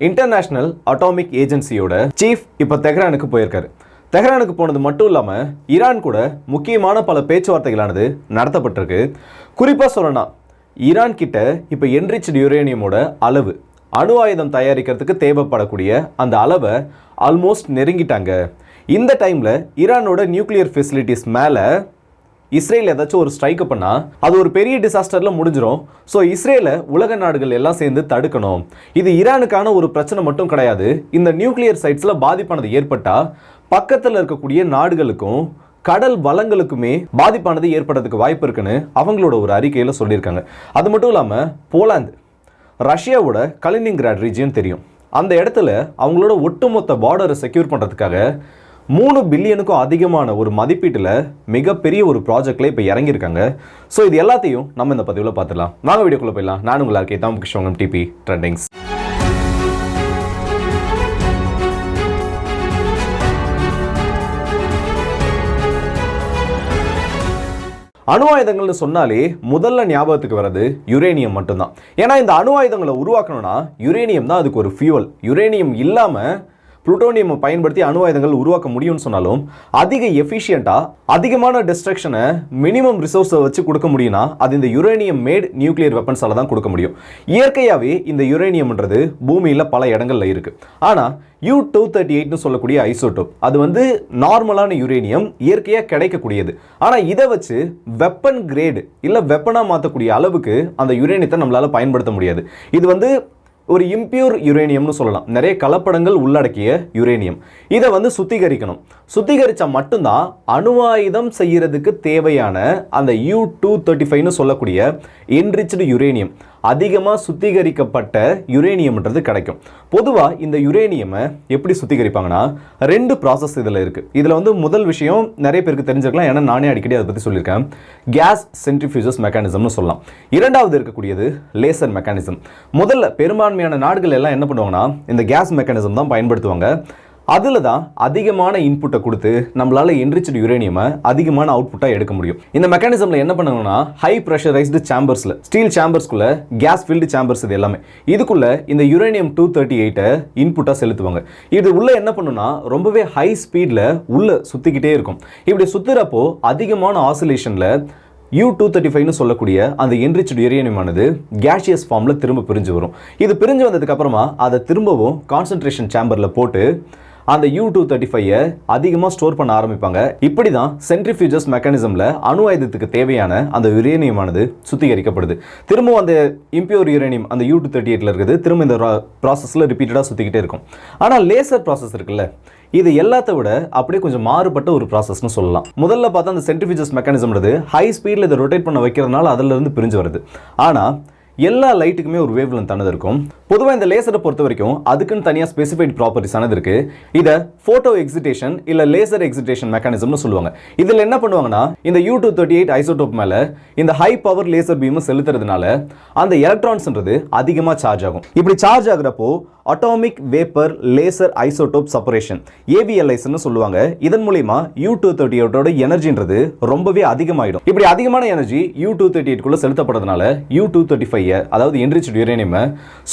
International atomic ஏஜென்சியோட chief இப்போ தெஹ்ரானுக்கு போயிருக்காரு. தெஹ்ரானுக்கு போனது மட்டும் இல்லாமல் ஈரான் கூட முக்கியமான பல பேச்சுவார்த்தைகளானது நடத்தப்பட்டிருக்கு. குறிப்பாக சொல்லணும் ஈரான் கிட்ட இப்போ என்ரிச் யுரேனியமோட அளவு அணு ஆயுதம் தயாரிக்கிறதுக்கு தேவைப்படக்கூடிய அந்த அளவை ஆல்மோஸ்ட் நெருங்கிட்டாங்க. இந்த டைமில் ஈரானோட நியூக்ளியர் ஃபெசிலிட்டிஸ் மேலே இஸ்ரேல் ஏதாச்சும் ஒரு ஸ்ட்ரைக் பண்ணால் அது ஒரு பெரிய டிசாஸ்டரில் முடிஞ்சிடும் ஸோ இஸ்ரேலை உலக நாடுகள் எல்லாம் சேர்ந்து தடுக்கணும். இது ஈரானுக்கான ஒரு பிரச்சனை மட்டும் கிடையாது. இந்த நியூக்ளியர் சைட்ஸில் பாதிப்பானது ஏற்பட்டால் பக்கத்தில் இருக்கக்கூடிய நாடுகளுக்கும் கடல் வளங்களுக்குமே பாதிப்பானது ஏற்படுறதுக்கு வாய்ப்பு இருக்குன்னு அவங்களோட ஒரு அறிக்கையில் சொல்லியிருக்காங்க. அது மட்டும் இல்லாமல் போலாந்து. ரஷ்யாவோட கலினிங்கிராட் ரீஜியன் தெரியும். அந்த இடத்துல அவங்களோட ஒட்டுமொத்த பார்டரை செக்யூர் பண்ணுறதுக்காக மூணு பில்லியனுக்கும் அதிகமான ஒரு மதிப்பீட்டில் மிகப்பெரிய ஒரு ப்ராஜெக்டில் இப்போ இறங்கியிருக்காங்க. ஸோ இது எல்லாத்தையும் நம்ம இந்த பதிவில் பார்த்துடலாம். வாங்க வீடியோக்குள்ளே போயிடலாம். நான் உங்களா இருக்கேன் தான் கிருஷ்ணவங்கம் டிபி ட்ரெண்டிங்ஸ் அணு ஆயுதங்கள்னு சொன்னாலே முதல்ல ஞாபகத்துக்கு வர்றது யுரேனியம் மட்டும்தான். ஏன்னா இந்த அணு ஆயுதங்களை உருவாக்கணும்னா யுரேனியம் தான் அதுக்கு ஒரு ஃபியூவல் யுரேனியம் இல்லாமல் புளுட்டோனியம் பயன்படுத்தி அணு ஆயுதங்கள் உருவாக்க முடியும்னு சொன்னாலும் அதிக எஃபிஷியண்ட்டாக அதிகமான டிஸ்ட்ரக்ஷனை மினிமம் ரிசோர்ஸை வச்சு கொடுக்க முடியும்னா அது இந்த யுரேனியம் மேட் நியூக்ளியர் வெப்பன்ஸால் தான் கொடுக்க முடியும். இயற்கையாகவே இந்த யுரேனியம்ன்றது பூமியில் பல இடங்கள்ல இருக்குது ஆனால் யூ டூ தேர்ட்டி எயிட்னு சொல்லக்கூடிய ஐசோட்டோப் அது வந்து நார்மலான யுரேனியம் இயற்கையாக கிடைக்கக்கூடியது. ஆனால் இதை வச்சு வெப்பன் கிரேடு இல்லை வெப்பனாக மாற்றக்கூடிய அளவுக்கு அந்த யுரேனியத்தை நம்மளால் பயன்படுத்த முடியாது. இது வந்து ஒரு இம்பியூர் யுரேனியம்னு சொல்லலாம். நிறைய கலப்படங்கள் உள்ளடக்கிய யுரேனியம் இதை வந்து சுத்திகரிக்கணும். சுத்திகரித்தா மட்டும்தான் அணு ஆயுதம் தேவையான அந்த யூ டூ தேர்ட்டி ஃபைவ்னு சொல்லக்கூடிய என்ரிச்டு யுரேனியம் அதிகமாக சுத்திகரிக்கப்பட்ட யுரேனியம்ன்றது கிடைக்கும். பொதுவாக இந்த யுரேனியமை எப்படி சுத்திகரிப்பாங்கன்னா ரெண்டு ப்ராசஸ் இதில் இருக்குது இதில் வந்து முதல் விஷயம் நிறைய பேருக்கு தெரிஞ்சிருக்கலாம் ஏன்னா நானே அடிக்கடி அதை பற்றி சொல்லியிருக்கேன். கேஸ் சென்ட்ரிஃபியூசஸ் மெக்கானிசம்னு சொல்லலாம். இரண்டாவது இருக்கக்கூடியது லேசர் மெக்கானிசம் முதல்ல பெரும்பான்மையான நாடுகள் எல்லாம் என்ன பண்ணுவாங்கன்னா இந்த கேஸ் மெக்கானிசம் தான் பயன்படுத்துவாங்க. அதில் தான் அதிகமான இன்புட்டை கொடுத்து நம்மளால என்ரிச்சடு யுரேனியமை அதிகமான அவுட்புட்டாக எடுக்க முடியும். இந்த மெக்கானிசமில் என்ன பண்ணணும்னா ஹை ப்ரெஷரைஸ்டு சேம்பர்ஸில் ஸ்டீல் சேம்பர்ஸ்குள்ள கேஸ் ஃபில்டு சேம்பர்ஸ் இது எல்லாமே. இதுக்குள்ளே இந்த யுரேனியம் டூ தேர்ட்டி எயிட்டை இன்புட்டாக செலுத்துவாங்க. இது உள்ளே என்ன பண்ணுன்னா ரொம்பவே ஹை ஸ்பீடில் உள்ளே சுற்றிக்கிட்டே இருக்கும். இப்படி சுற்றுறப்போ அதிகமான ஆசிலேஷனில் யூ டூ தேர்ட்டி ஃபைவ்னு சொல்லக்கூடிய அந்த என்ரிச்டு யுரேனியமானது கேஷியஸ் ஃபார்மில் திரும்ப பிரிஞ்சு வரும். இது பிரிஞ்சு வந்ததுக்கப்புறமா அதை திரும்பவும் கான்சன்ட்ரேஷன் சேம்பரில் போட்டு அந்த யூ டூ தேர்ட்டி ஃபைவை அதிகமாக ஸ்டோர் பண்ண ஆரம்பிப்பாங்க. இப்படி தான் சென்ட்ரிஃபியூஜஸ் மெக்கானிசமில் அணு ஆயுதத்துக்கு தேவையான அந்த யுரேனியமானது சுத்திகரிக்கப்படுது. திரும்பவும் அந்த இம்பியூர் யுரேனியம் அந்த யூ டூ தேர்ட்டி எயிட்டில் இருக்குது. திரும்ப இந்த ப்ராசஸில் ரிப்பீட்டடாக சுற்றிக்கிட்டே இருக்கும். ஆனால் லேசர் ப்ராசஸ் இருக்குல்ல இது எல்லாத்த விட அப்படியே கொஞ்சம் மாறுபட்ட ஒரு ப்ராசஸ்னு சொல்லலாம். முதல்ல பார்த்தா அந்த சென்ட்ரிஃபியூஜஸ் மெக்கானிசம்ன்றது ஹை ஸ்பீடில் இதை ரொட்டேட் பண்ண வைக்கிறதுனால அதிலிருந்து பிரிஞ்சு வருது. ஆனால் எல்லா லைட்டுக்குமே ஒரு வேவ் லென்த் ஆனது இருக்கும். பொதுவாக இந்த லேசரை பொறுத்த வரைக்கும் அதுக்குன்னு தனியாக ஸ்பெசிஃபைட் ப்ராப்பர்ட்டிஸ் ஆனது இருக்குது இதை ஃபோட்டோ எக்ஸிடேஷன் இல்லை லேசர் எக்ஸிடேஷன் மெக்கானிசம்னு சொல்லுவாங்க. இதில் என்ன பண்ணுவாங்கன்னா இந்த U two thirty eight isotope மேலே இந்த ஹை பவர் லேசர் பீமை செலுத்துறதுனால அந்த எலக்ட்ரான்ஸ்ன்றது அதிகமாக சார்ஜ் ஆகும். இப்படி charge ஆகுறப்போ atomic vapour laser isotope separation ஏவிஎல்ஐஸ்னு சொல்லுவாங்க. இதன் மூலியமா யூ டூ தேர்ட்டி எயிட்டோட எனர்ஜின்றது ரொம்பவே அதிகமாயிடும். இப்படி அதிகமான எனர்ஜி யூ டூ தேர்ட்டி எயிட்குள்ள செலுத்தப்படுறதுனால யூ டூ தேர்ட்டி ஃபைவ் அதாவது என்ரிச்டு யுரேனியம்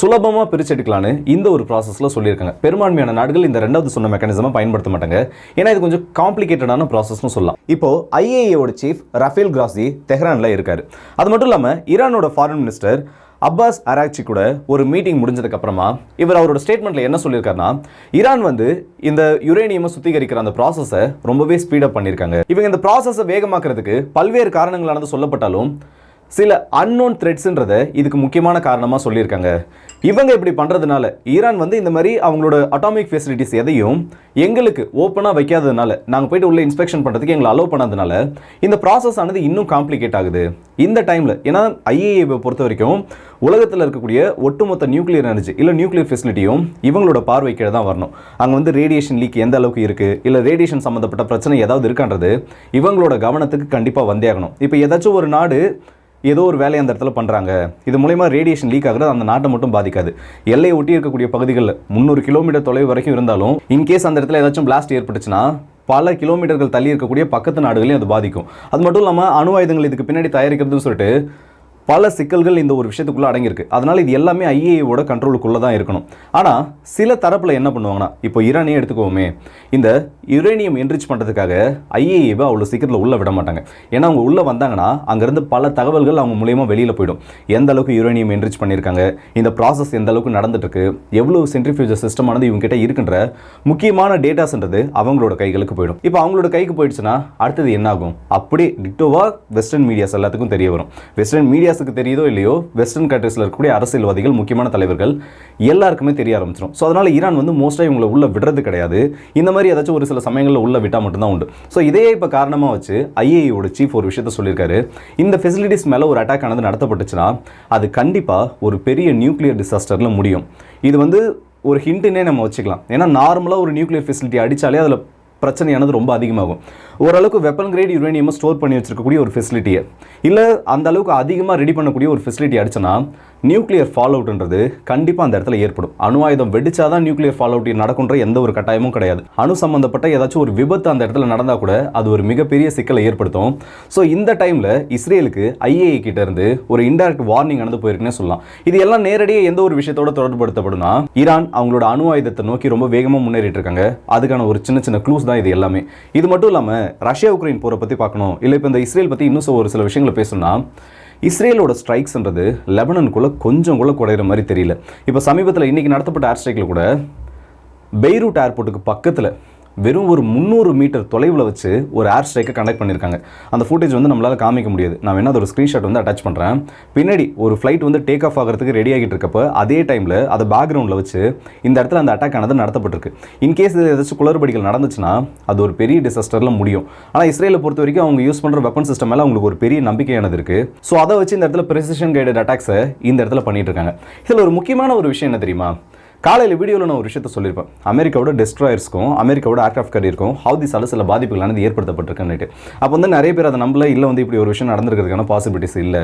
சுலபமாக பிரிச்செடுக்கலான்னு இந்த ஒரு ப்ராசஸில் சொல்லியிருக்காங்க. பெரும்பான்மையான நாடுகள் இந்த ரெண்டாவது சொன்ன மெக்கானிசமாக பயன்படுத்த மாட்டாங்க. ஏன்னா இது கொஞ்சம் காம்ப்ளிகேட்டடான ப்ராசஸ்னு சொல்லலாம். இப்போ ஐஏஏவோட சீஃப் ரஃபேல் கிராசி தெஹ்ரானில் இருக்காரு. அது மட்டும் இல்லாமல் ஈரானோட ஃபாரின் மினிஸ்டர் அப்பாஸ் அராக்சி கூட ஒரு மீட்டிங் முடிஞ்சதுக்கு அப்புறமா இவர் அவரோட ஸ்டேட்மெண்ட்ல என்ன சொல்லியிருக்காருன்னா ஈரான் வந்து இந்த யுரேனியமை சுத்திகரிக்கிற அந்த ப்ராசஸை ரொம்பவே ஸ்பீடப் பண்ணியிருக்காங்க. இவங்க இந்த ப்ராசஸை வேகமாக்குறதுக்கு பல்வேறு காரணங்களானது சொல்லப்பட்டாலும் சில அன்னோன் த்ரெட்ஸுன்றதை இதுக்கு முக்கியமான காரணமாக சொல்லியிருக்காங்க. இவங்க இப்படி பண்ணுறதுனால ஈரான் வந்து இந்த மாதிரி அவங்களோட அட்டாமிக் ஃபெசிலிட்டிஸ் எதையும் எங்களுக்கு ஓப்பனாக வைக்காததுனால நாங்கள் போயிட்டு உள்ள இன்ஸ்பெக்ஷன் பண்ணுறதுக்கு எங்களை அலோவ் பண்ணதுனால இந்த ப்ராசஸ் ஆனது இன்னும் காம்ப்ளிகேட் ஆகுது. இந்த டைமில் ஏன்னா ஐஏஏவை பொறுத்த வரைக்கும் உலகத்தில் இருக்கக்கூடிய ஒட்டுமொத்த நியூக்ளியர் எனர்ஜி இல்லை நியூக்ளியர் ஃபெசிலிட்டியும் இவங்களோட பார்வைக்கீழே தான் வரணும். அங்கே வந்து ரேடியேஷன் லீக் எந்த அளவுக்கு இருக்குது இல்லை ரேடியேஷன் சம்மந்தப்பட்ட பிரச்சனை ஏதாவது இருக்கான்றது இவங்களோட கவனத்துக்கு கண்டிப்பாக வந்தே ஆகணும். இப்போ ஏதாச்சும் ஒரு நாடு ஏதோ ஒரு வேலையை அந்த இடத்துல பண்ணுறாங்க இது மூலயமா ரேடியேஷன் லீக் ஆகுறது அந்த நாட்டை மட்டும் பாதிக்காது. எல்லையை ஒட்டி இருக்கக்கூடிய பகுதிகளில் முந்நூறு கிலோமீட்டர் தொலைவு வரைக்கும் இருந்தாலும் இன்கேஸ் அந்த இடத்துல ஏதாச்சும் பிளாஸ்ட் ஏற்பட்டுச்சுன்னா பல கிலோமீட்டர்கள் தள்ளி இருக்கக்கூடிய பக்கத்து நாடுகளையும் அது பாதிக்கும். அது மட்டும் இல்லாமல் அணு ஆயுதங்கள் இதுக்கு பின்னாடி தயாரிக்கிறதுன்னு சொல்லிட்டு பல சிக்கல்கள் இந்த ஒரு விஷயத்துக்குள்ளே அடங்கியிருக்கு. அதனால் இது எல்லாமே ஐஏஓட கண்ட்ரோலுக்குள்ளே தான் இருக்கணும். ஆனால் சில தரப்பில் என்ன பண்ணுவாங்கன்னா இப்போ ஈரானே எடுத்துக்கோமே இந்த யுரேனியம் என்ரிச் பண்ணுறதுக்காக ஐஏஏவை அவ்வளோ சீக்கிரத்தில் உள்ளே விட மாட்டாங்க. ஏன்னா அவங்க உள்ளே வந்தாங்கன்னா அங்கேருந்து பல தகவல்கள் அவங்க மூலியமாக வெளியில் போயிடும். எந்த அளவுக்கு யுரேனியம் என்ரிச் பண்ணியிருக்காங்க இந்த ப்ராசஸ் எந்த அளவுக்கு நடந்துட்டுருக்கு எவ்வளோ சென்ட்ரிஃபியூஜர் சிஸ்டமானது இவங்ககிட்ட இருக்கின்ற முக்கியமான டேட்டாஸ்ன்றது அவங்களோட கைகளுக்கு போயிடும். இப்போ அவங்களோட கைக்கு போயிடுச்சுன்னா அடுத்தது என்ன ஆகும் அப்படியே டிட்டோவாக வெஸ்டர்ன் மீடியாஸ் எல்லாத்துக்கும் தெரிய வரும். வெஸ்டர்ன் மீடியா இந்தியாஸுக்கு தெரியுதோ இல்லையோ? வெஸ்டர்ன் கண்ட்ரீஸில் இருக்கக்கூடிய அரசியல்வாதிகள் முக்கியமான தலைவர்கள் எல்லாருக்குமே தெரிய ஆரம்பிச்சிடும் ஸோ அதனால ஈரான் வந்து மோஸ்ட்டாக இவங்களை உள்ள விடுறது கிடையாது. இந்த மாதிரி ஏதாச்சும் ஒரு சில சமயங்களில் உள்ள விட்டால் மட்டும்தான் உண்டு. ஸோ இதையே இப்போ காரணமாக வச்சு ஐஏயோட சீஃப் ஒரு விஷயத்த சொல்லியிருக்காரு. இந்த ஃபெசிலிட்டிஸ் மேலே ஒரு அட்டாக் ஆனது நடத்தப்பட்டுச்சுன்னா அது கண்டிப்பாக ஒரு பெரிய நியூக்ளியர் டிசாஸ்டரில் முடியும். இது வந்து ஒரு ஹிண்ட்டுன்னே நம்ம வச்சுக்கலாம். ஏன்னா நார்மலாக ஒரு நியூக்ளியர் ஃபெசிலிட்டி அடித்தாலே அதில் பிரச்சனையானது ரொம்ப அதிகமாகும். ஓரளவுக்கு வெப்பன் கிரேட் யுரேனியமாக ஸ்டோர் பண்ணி வச்சிருக்கக்கூடிய ஒரு ஃபெசிலிட்டியை இல்லை அந்த அளவுக்கு அதிகமாக ரெடி பண்ணக்கூடிய ஒரு ஃபெசிலிட்டி அடிச்சனா நியூக்ளியர் ஃபால் அவுட்ன்றது கண்டிப்பாக அந்த இடத்துல ஏற்படும். அணு ஆயுதம் வெடிச்சாதான் நியூக்ளியர் ஃபால் அவுட் நடக்குன்ற எந்த ஒரு கட்டாயமும் கிடையாது. அணு சம்பந்தப்பட்ட ஏதாச்சும் ஒரு விபத்து அந்த இடத்துல நடந்தால் கூட அது ஒரு மிகப்பெரிய சிக்கலை ஏற்படுத்தும். ஸோ இந்த டைமில் இஸ்ரேலுக்கு ஐஏஏ கிட்ட இருந்து ஒரு இன்டெரக்ட் வார்னிங் நடந்து போயிருக்குன்னு சொல்லலாம். இது எல்லாம் நேரடியாக எந்த ஒரு விஷயத்தோட தொடர்புபடுத்தப்படும்னா ஈரான் அவங்களோட அணு ஆயுதத்தை நோக்கி ரொம்ப வேகமாக முன்னேறிட்டு இருக்காங்க அதுக்கான ஒரு சின்ன சின்ன க்ளூஸ் தான் இது எல்லாமே. இது மட்டும் இல்லாமல் ரஷ்யா உக்ரைன் போரை பற்றி பார்க்கணும். இல்லை இப்போ இந்த இஸ்ரேல் பற்றி இன்னும் ஒரு சில விஷயங்களை பேசணும்னா இஸ்ரேலோட ஸ்ட்ரைக்ஸ்ன்றது லெபனனுக்குள்ளே கொஞ்சம் கூட குறையிற மாதிரி தெரியல. இப்போ சமீபத்தில் இன்னைக்கு நடத்தப்பட்ட ஏர் ஸ்ட்ரைக்கில் கூட பெய்ரூட் ஏர்போர்ட்டுக்கு பக்கத்தில் வெறும் ஒரு முந்நூறு மீட்டர் தொலைவில் வச்சு ஒரு ஏர் ஸ்ட்ரைக்கை கண்டக்ட் பண்ணியிருக்காங்க. அந்த ஃபுட்டேஜ் வந்து நம்மளால் காமிக்க முடியாது. நான் வேணா ஒரு ஸ்க்ரீன்ஷாட் வந்து அட்டாச் பண்ணுறேன் பின்னாடி ஒரு ஃப்ளைட் வந்து டேக் ஆஃப் ஆகிறதுக்கு ரெடி ஆகிட்டு இருக்கப்போ அதே டைமில் அதை பேக்ரவுண்டில் வச்சு இந்த இடத்துல அந்த அட்டாக் ஆனது நடத்தப்பட்டிருக்கு. இன்கேஸ் இது ஏதாச்சும் குளறுபடிகள் நடந்துச்சுன்னா அது ஒரு பெரிய டிசாஸ்டரில் முடியும். ஆனால் இஸ்ரேலை பொறுத்த வரைக்கும் அவங்க யூஸ் பண்ணுற வெப்பன் சிஸ்டம் மேலே அவங்களுக்கு ஒரு பெரிய நம்பிக்கையானது இருக்குது ஸோ அதை வச்சு இந்த இடத்துல ப்ரெசிஷன் கைடட் அட்டாக்ஸை இந்த இடத்துல பண்ணிட்டு இருக்காங்க. இதில் ஒரு முக்கியமான ஒரு விஷயம் என்ன தெரியுமா? காலையில் வீடியோவில் நான் ஒரு விஷயத்த சொல்லியிருப்பேன். அமெரிக்காவோட டெஸ்ட்ராயர்ஸ்க்கும் அமெரிக்காவோட ஏர்க்ராஃப்ட் கரியருக்கும் ஹவுதி சில பாதிப்புகள் பாதிப்புகளானது ஏற்படுத்தப்பட்டிருக்குன்னுட்டு அப்போ வந்து நிறைய பேர் அதை நம்மள இல்லை வந்து இப்படி ஒரு விஷயம் நடந்திருக்கிறதுக்கான பாசிபிலிட்டிஸ் இல்லை.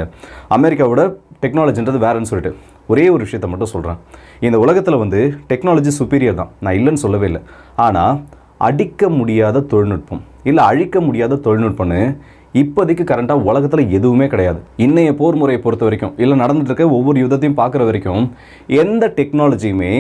அமெரிக்காவோட டெக்னாலஜின்றது வேறுன்னு சொல்லிட்டு ஒரே ஒரு விஷயத்த மட்டும் சொல்கிறேன் இந்த உலகத்தில் வந்து டெக்னாலஜி சுப்பீரியர் தான். நான் இல்லைன்னு சொல்லவே இல்லை. ஆனால் அடிக்க முடியாத தொழில்நுட்பம் இல்லை அழிக்க முடியாத தொழில்நுட்பம்னு இப்போதைக்கு கரண்ட்டாக உலகத்தில் எதுவுமே கிடையாது. இன்னைய போர் முறையை பொறுத்த வரைக்கும் இல்லை நடந்துட்டு இருக்க ஒவ்வொரு யுத்தத்தையும் பார்க்குற வரைக்கும் எந்த டெக்னாலஜியுமே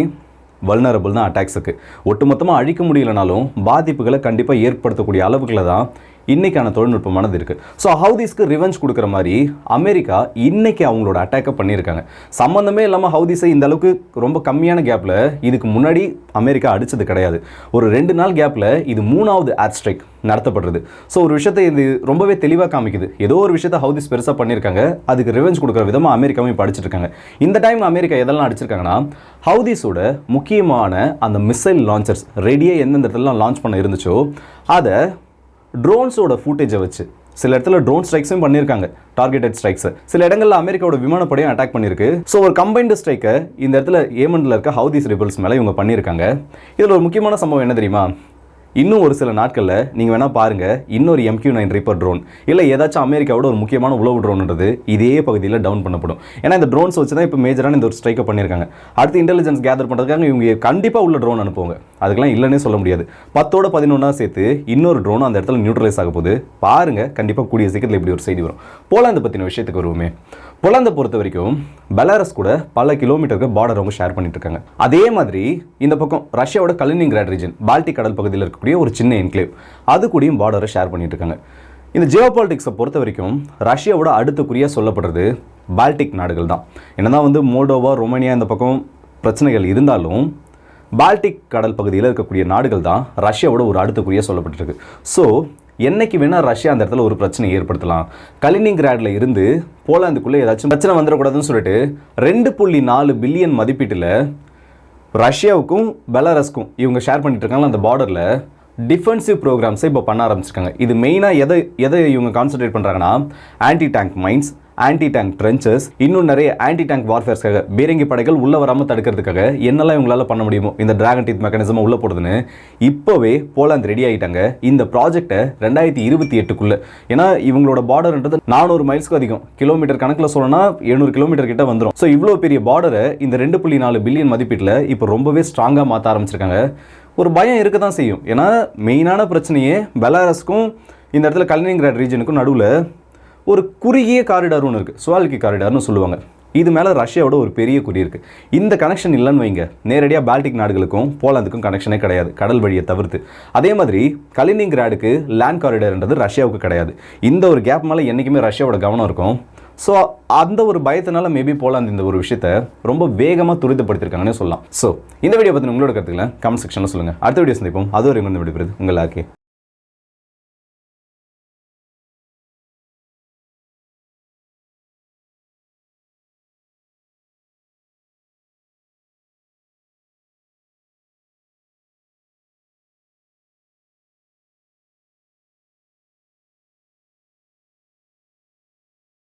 வல்னரபிள் தான் அட்டாக்ஸுக்கு ஒட்டுமொத்தமாக அழிக்க முடியலனாலும் பாதிப்புகளை கண்டிப்பாக ஏற்படுத்தக்கூடிய அளவுகளை தான் இன்றைக்கான தொழில்நுட்பமானது இருக்குது ஸோ ஹவுதிஸ்க்கு ரிவெஞ்ச் கொடுக்குற மாதிரி அமெரிக்கா இன்றைக்கி அவங்களோட அட்டாக்கை பண்ணியிருக்காங்க. சம்மந்தமே இல்லாமல் ஹவுதிஸை இந்த அளவுக்கு ரொம்ப கம்மியான கேப்பில் இதுக்கு முன்னாடி அமெரிக்கா அடித்தது கிடையாது. ஒரு ரெண்டு நாள் கேப்பில் இது மூணாவது ஆட் ஸ்ட்ரைக் நடத்தப்படுறது. ஸோ ஒரு விஷயத்தை இது ரொம்பவே தெளிவாக காமிக்குது. ஏதோ ஒரு விஷயத்தை ஹவுதிஸ் பெருசாக பண்ணியிருக்காங்க. அதுக்கு ரிவெஞ்ச் கொடுக்குற விதமாக அமெரிக்காவும் இப்போ அடிச்சிருக்காங்க இந்த டைம் அமெரிக்கா எதெல்லாம் அடிச்சிருக்காங்கன்னா ஹவுதிஸோட முக்கியமான அந்த மிசைல் லான்ச்சர்ஸ் ரெடியாக எந்தெந்த இடத்துலலாம் லான்ச் பண்ண இருந்துச்சோ அதை ட்ரோன்ஸோட ஃபூட்டேஜை வச்சு. சில இடத்துல ட்ரோன் ஸ்ட்ரைக்ஸும் பண்ணியிருக்காங்க. டார்கெட்டட் ஸ்ட்ரைக்ஸ் சில இடங்களில் அமெரிக்காவோட விமானப்படையும் அட்டாக் பண்ணியிருக்கு. ஸோ ஒரு கம்பைன்டு ஸ்ட்ரைக்கை இந்த இடத்துல ஏமன்ல இருக்க ஹவுதிஸ் ரிபல்ஸ் மேலே இவங்க பண்ணியிருக்காங்க. இதில் ஒரு முக்கியமான சம்பவம் என்ன தெரியுமா? இன்னும் ஒரு சில நாட்களில் நீங்கள் வேணால் பாருங்கள் இன்னொரு எம்கியூ நைன் ரீப்பர் ட்ரோன் இல்லை ஏதாச்சும் அமெரிக்காவோட ஒரு முக்கியமான உளவு ட்ரோன்ன்றது இதே பகுதியில் டவுன் பண்ணப்படும். ஏன்னா இந்த ட்ரோன்ஸ் வச்சு தான் இப்போ மேஜரான இந்த ஒரு ஸ்ட்ரைக்கை பண்ணியிருக்காங்க அடுத்து இன்டெலிஜென்ஸ் கேதர் பண்ணுறதுக்காக இவங்க கண்டிப்பாக உள்ள ட்ரோன் அனுப்புவாங்க. அதுக்கெல்லாம் இல்லைன்னே சொல்ல முடியாது. பத்தோட பதினொன்றா சேர்த்து இன்னொரு ட்ரோன் அந்த இடத்துல நியூட்ரலைஸ் ஆக போகுது. பாருங்கள் கண்டிப்பாக கூடிய சீக்கிரத்தில் இப்படி ஒரு செய்தி வரும். போலாந்து பற்றின விஷயத்துக்கு வருவோமே. போலாந்தை பொறுத்த வரைக்கும் பெலாரஸ் கூட பல கிலோமீட்டருக்கு பார்டர் அவங்க ஷேர் பண்ணிட்டு இருக்காங்க. அதே மாதிரி இந்த பக்கம் ரஷ்யாவோட கலினிங்கிராட் ரீஜன் பால்டிக் கடல் பகுதியில் இருக்கும் இருக்கக்கூடிய ஒரு சின்ன என்க்ளேவ் அது கூடயும் பார்டரை ஷேர் பண்ணிட்டு இருக்காங்க. இந்த ஜியோ பாலிட்டிக்ஸை பொறுத்த வரைக்கும் ரஷ்யாவோட அடுத்துக்குறியாக சொல்லப்படுறது பால்டிக் நாடுகள் தான். என்னதான் வந்து மோல்டோவா ரொமேனியா இந்த பக்கம் பிரச்சனைகள் இருந்தாலும் பால்டிக் கடல் பகுதியில் இருக்கக்கூடிய நாடுகள் தான் ரஷ்யாவோட ஒரு அடுத்துக்குறியாக சொல்லப்பட்டிருக்கு. ஸோ என்னைக்கு வேணால் ரஷ்யா அந்த இடத்துல ஒரு பிரச்சனை ஏற்படுத்தலாம். கலினிங்கிராட்ல இருந்து போலாந்துக்குள்ளே ஏதாச்சும் பிரச்சனை வந்துடக்கூடாதுன்னு சொல்லிட்டு ரெண்டு புள்ளி நாலு பில்லியன் மதிப்பீட்டில் ரஷ்யாவுக்கும் பெலாரஸ்க்கும் இவங்க ஷேர் பண்ணிட்டு இருக்காங்களா அந்த பார்டரில் டிஃபென்சிவ் ப்ரோக்ராம்ஸை இப்போ பண்ண ஆரம்பிச்சிருக்காங்க. இது மெயினாக எதை எதை இவங்க கான்சென்ட்ரேட் பண்ணுறாங்கன்னா anti tank mines anti tank trenches இன்னும் நிறைய ஆன்டி டேங்க் வார்ஃபேர்ஸ்க்காக பீரங்கி படைகள் உள்ளே வராமல் தடுக்கிறதுக்காக என்னெல்லாம் இவங்களால பண்ண முடியுமோ இந்த டிராகன் டீத் மெக்கானிசம் உள்ளே போடுதுன்னு இப்போவே போலாந்து ரெடி ஆகிட்டாங்க இந்த ப்ராஜெக்டை ரெண்டாயிரத்தி இருபத்தி எட்டுக்குள்ளே ஏன்னா இவங்களோட பார்டர்ன்றது நானூறு மைல்ஸ்க்கு அதிகம். கிலோமீட்டர் கணக்கில் சொல்லணும்னா எழுநூறு கிலோமீட்டர் கிட்ட வந்துடும் ஸோ இவ்வளோ பெரிய பார்டரை இந்த ரெண்டு புள்ளி நாலு பில்லியன் மதிப்பீட்டில் இப்போ ரொம்பவே ஸ்ட்ராங்காக மாற்ற ஆரம்பிச்சிருக்காங்க. ஒரு பயம் இருக்க தான் செய்யும். ஏன்னா மெயினான பிரச்சனையே பெலாரஸ்க்கும் இந்த இடத்துல கலினிங்கிராட் ரீஜனுக்கும் நடுவில் ஒரு குறுகிய காரிடார் ஒன்று இருக்குது சுவால்கி காரிடார்னு சொல்லுவாங்க. இது மேலே ரஷ்யாவோட ஒரு பெரிய குறி இருக்குது இந்த கனெக்ஷன் இல்லைன்னு வைங்க. நேரடியாக பால்டிக் நாடுகளுக்கும் போலாந்துக்கும் கனெக்ஷனே கிடையாது. கடல் வழியை தவிர்த்து. அதே மாதிரி கலினிங் கிராடுக்கு லேண்ட் காரிடார்ன்றது ரஷ்யாவுக்கு கிடையாது. இந்த ஒரு கேப் மேலே என்றைக்குமே ரஷ்யாவோட கவனம் இருக்கும். ஸோ அந்த ஒரு பயத்தினால மேபி போலாந்து இந்த ஒரு விஷயத்த ரொம்ப வேகமாக துரிதப்படுத்திருக்காங்கன்னு சொல்லலாம். ஸோ இந்த வீடியோ பற்றி உங்களோட கருத்துக்களை கமெண்ட் செக்ஷனில் சொல்லுங்கள் அடுத்த வீடியோ சந்திப்போம். அது ஒரு விடைபெறுது உங்கள் ஆக்கே